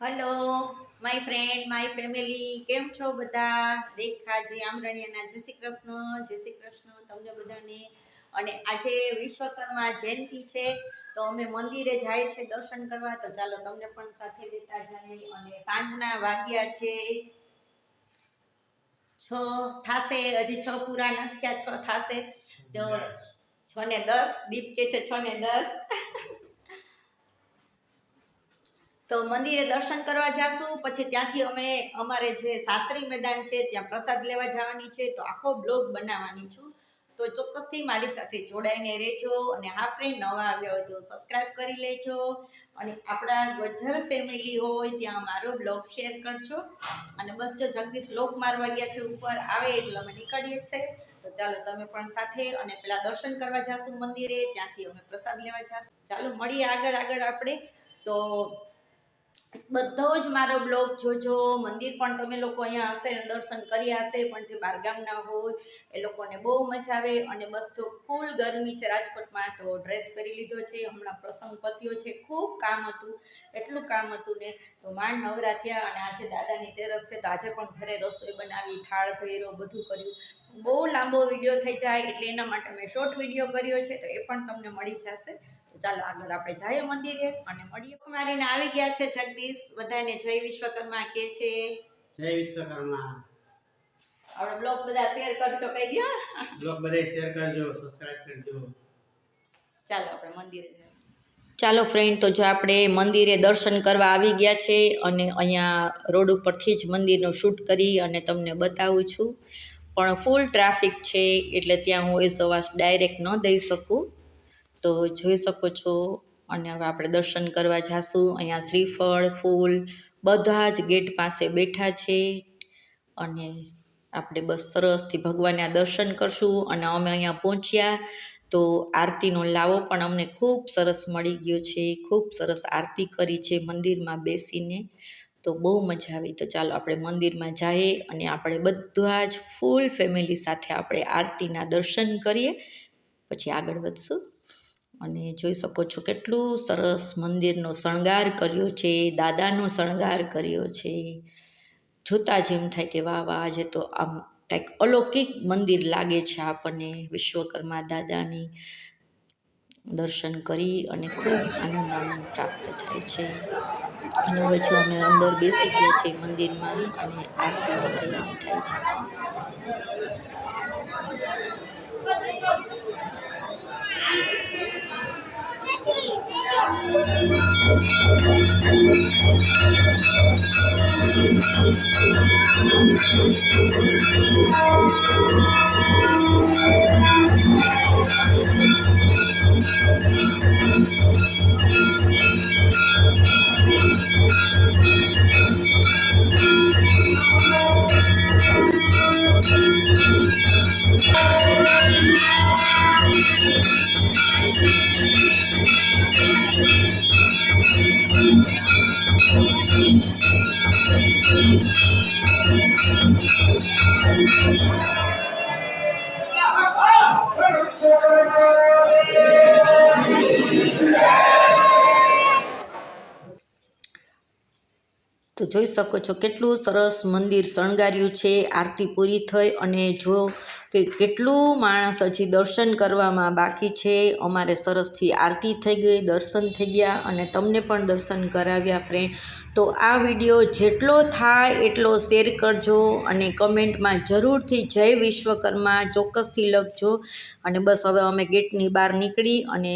Hello my friend my family કેમ છો બધા? રેખાજી આમરણીયાના જય શ્રી કૃષ્ણ જય શ્રી કૃષ્ણ તમને બધાને. અને આજે વિશ્વકર્મા જયંતિ છે તો અમે મંદિરે જાય છે દર્શન કરવા. તો ચાલો તમને પણ સાથે લેતા જાય અને સાંજના વાગ્યા છે. છ થાશે હજી છ પૂરા નથી થયા છ થાશે. તો છ ને દસ દીપ કે છે છ ને દસ. તો મંદિરે દર્શન કરવા જાશું. પછી ત્યાંથી અમે, અમારે જે શાસ્ત્રી મેદાન છે, ત્યાં પ્રસાદ લેવા જવાની છે. તો આખો બ્લોગ બનાવવાની છું. તો ચોક્કસથી મારી સાથે જોડાઈને રહેજો અને હા ફ્રેન્ડ નવા આવ્યા હોય તો સબસ્ક્રાઈબ કરી લેજો. અને આપણા ગજર ફેમિલી હોય, ત્યાં મારો બ્લોગ શેર કરજો. અને બસ જો જગદીશ લોક મારવા ગયા છે, ઉપર આવે એટલે અમે નીકળીએ છે તો ચાલો તમે પણ સાથે અને પેલા દર્શન કરવા જાશું મંદિરે. ત્યાંથી અમે પ્રસાદ લેવા જાશું. ચાલો, મળીએ આગળ આગળ આપણે. તો બધો જ મારો બ્લોગ જોજો. મંદિર પણ તમે લોકો અહીંયા હશે અને દર્શન કર્યા હશે, પણ જે બહારગામના હોય, એ લોકોને બહુ મજા આવે. અને બસ જો ફૂલ ગરમી છે રાજકોટમાં, તો ડ્રેસ પહેરી લીધો છે, હમણાં પ્રસંગ પત્યો છે. ખૂબ કામ હતું, એટલું કામ હતું ને. તો માંડ નવરા અને આજે દાદાની તેરસ છે, તો આજે પણ ઘરે રસોઈ બનાવી, થાળ ધૈરો બધું કર્યું. બહુ લાંબો વીડિયો થઈ જાય એટલે એના માટે મેં શોર્ટ વીડિયો કર્યો છે તો એ પણ તમને મળી જશે. તો ચાલો આગળ આપણે જઈએ મંદિરે અને મળીએ. મારીને આવી ગયા છે જગદીશ. બધાને જય વિશ્વકર્મા કે છે. જય વિશ્વકર્મા. આપણે બ્લોગ બધા શેર કરજો કહી દો. બ્લોગ બધા શેર કરજો સબસ્ક્રાઇબ કરજો. ચાલો આપણે મંદિરે જઈએ. ચાલો ફ્રેન્ડ તો જો આપણે મંદિરે દર્શન કરવા આવી ગયા છે અને અહીંયા રોડ ઉપરથી જ મંદિરનું શૂટ કરી અને તમને બતાવું છું. પણ ફૂલ ટ્રાફિક છે, એટલે ત્યાં હું એ સવાસ ડાયરેક્ટ ન દઈ શકું. તો જોઈ શકો છો, અને હવે આપણે દર્શન કરવા જાશું. અહીંયા શ્રીફળ, ફૂલ, બધા જ ગેટ પાસે બેઠા છે. અને આપણે બસ સરસથી ભગવાનના દર્શન કરશું, અને અમે અહીંયા પહોંચ્યા. તો આરતીનો લાવો પણ અમને ખૂબ સરસ મળી ગયો છે, ખૂબ સરસ આરતી કરી છે મંદિરમાં બેસીને. તો બહુ મજા આવી. તો ચાલો આપણે મંદિરમાં જઈએ અને આપણે બધા જ ફૂલ ફેમિલી સાથે આપણે આરતીના દર્શન કરીએ. પછી આગળ વધશું. અને જોઈ શકો છો કેટલું સરસ મંદિરનો શણગાર કર્યો છે, દાદાનો શણગાર કર્યો છે. જોતા જ એમ થાય કે વાહ વાહ, આજે તો આમ કંઈક અલૌકિક મંદિર લાગે છે આપણને. વિશ્વકર્મા દાદાની દર્શન કરી અને ખૂબ આનંદ આનંદ પ્રાપ્ત થાય છે. અને હવે અમે અંદર બેસી ગયા છે મંદિરમાં અને આરતી તૈયારી થાય છે. જોઈ શકો છો કેટલું સરસ મંદિર શણગાર્યું છે, આરતી પૂરી થઈ અને જો કે કેટલું માણસ હજી દર્શન કરવામાં બાકી છે, અમારે સરસથી આરતી થઈ ગઈ, દર્શન થઈ ગયા અને તમને પણ દર્શન કરાવ્યા ફ્રેન્ડ તો આ વીડિયો જેટલો થાય એટલો શેર કરજો અને કમેન્ટમાં જરૂરથી જય વિશ્વકર્મા ચોક્કસથી લખજો. અને બસ હવે અમે ગેટની બહાર નીકળી અને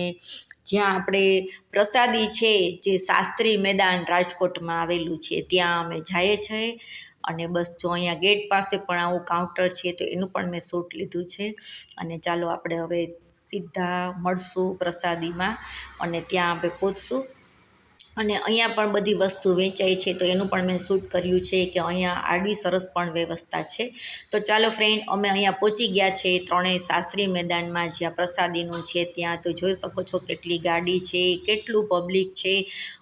જ્યાં આપણે પ્રસાદી છે જે શાસ્ત્રી મેદાન રાજકોટમાં આવેલું છે, ત્યાં અમે જઈએ છીએ. અને બસ જો અહીંયા ગેટ પાસે પણ આવું કાઉન્ટર છે, તો એનું પણ મેં શૂટ લીધું છે. અને ચાલો આપણે હવે સીધા મળશું પ્રસાદીમાં અને ત્યાં આપણે પહોંચશું. અને અહીંયા પણ બધી વસ્તુ વેચાય છે, તો એનું પણ મેં શૂટ કર્યું છે કે અહીંયા આડવી સરસ પણ વ્યવસ્થા છે. તો ચાલો ફ્રેન્ડ અમે અહીંયા પહોંચી ગયા છે ત્રણેય શાસ્ત્રી મેદાનમાં, જ્યાં પ્રસાદીનું છે ત્યાં. તો જોઈ શકો છો કેટલી ગાડી છે, કેટલું પબ્લિક છે.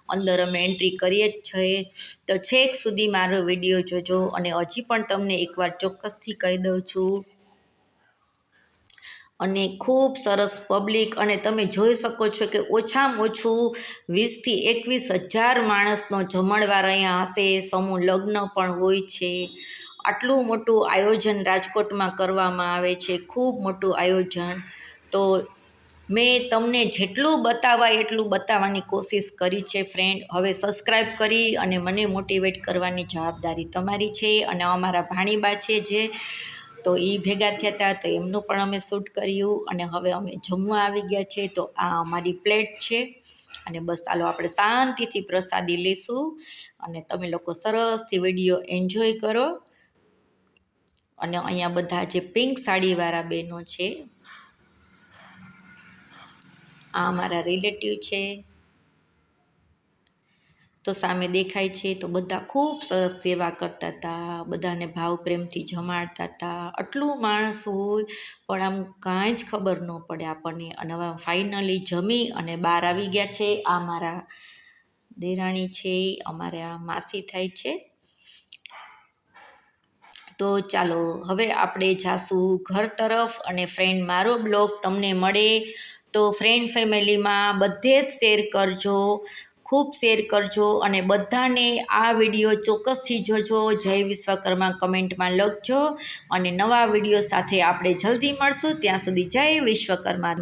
અંદર અમે એન્ટ્રી કરીએ જ છીએ. તો છેક સુધી મારો વીડિયો જોજો અને હજી પણ તમને એકવાર ચોક્કસથી કહી દઉં છું. અને ખૂબ સરસ પબ્લિક અને તમે જોઈ શકો છો કે ઓછામાં ઓછું વીસથી એકવીસ હજાર માણસનો જમણવાર અહીંયા હશે, સમૂહ લગ્ન પણ હોય છે. આટલું મોટું આયોજન રાજકોટમાં કરવામાં આવે છે, ખૂબ મોટું આયોજન. તો મેં તમને જેટલું બતાવાય એટલું બતાવવાની કોશિશ કરી છે ફ્રેન્ડ હવે સબસ્ક્રાઈબ કરી અને મને મોટિવેટ કરવાની જવાબદારી તમારી છે અને અમારા ભાણીબા છે જે તો એ ભેગા થયા હતા તો એમનું પણ અમે શૂટ કર્યું અને હવે અમે જમવા આવી ગયા છે. તો આ અમારી પ્લેટ છે અને બસ ચાલો આપણે શાંતિથી પ્રસાદી લઈશું અને તમે લોકો સરસથી વીડિયો એન્જોય કરો. અને અહીંયા બધા જે પિંક સાડીવાળા બહેનો છે, આ અમારા રિલેટિવ છે. તો સામે દેખાય છે તો બધા ખૂબ સરસ સેવા કરતા હતા બધાને ભાવ પ્રેમથી જમાડતા હતા આટલું માણસ હોય પણ આમ કાંઈ જ ખબર ન પડે આપણને. અને હવે ફાઇનલી જમી અને બહાર આવી ગયા છે. આ મારા દેરાણી છે, અમારે આ માસી થાય છે. તો ચાલો, હવે આપણે જાશું ઘર તરફ અને ફ્રેન્ડ મારો બ્લોગ તમને મળે. તો ફ્રેન્ડ ફેમિલીમાં બધે જ શેર કરજો. ખૂબ શેર કરજો અને બધાને આ વીડિયો ચોક્કસથી જોજો. જય વિશ્વકર્મા કમેન્ટમાં લખજો અને નવા વીડિયો સાથે આપણે જલ્દી મળશું. ત્યાં સુધી જય વિશ્વકર્મા.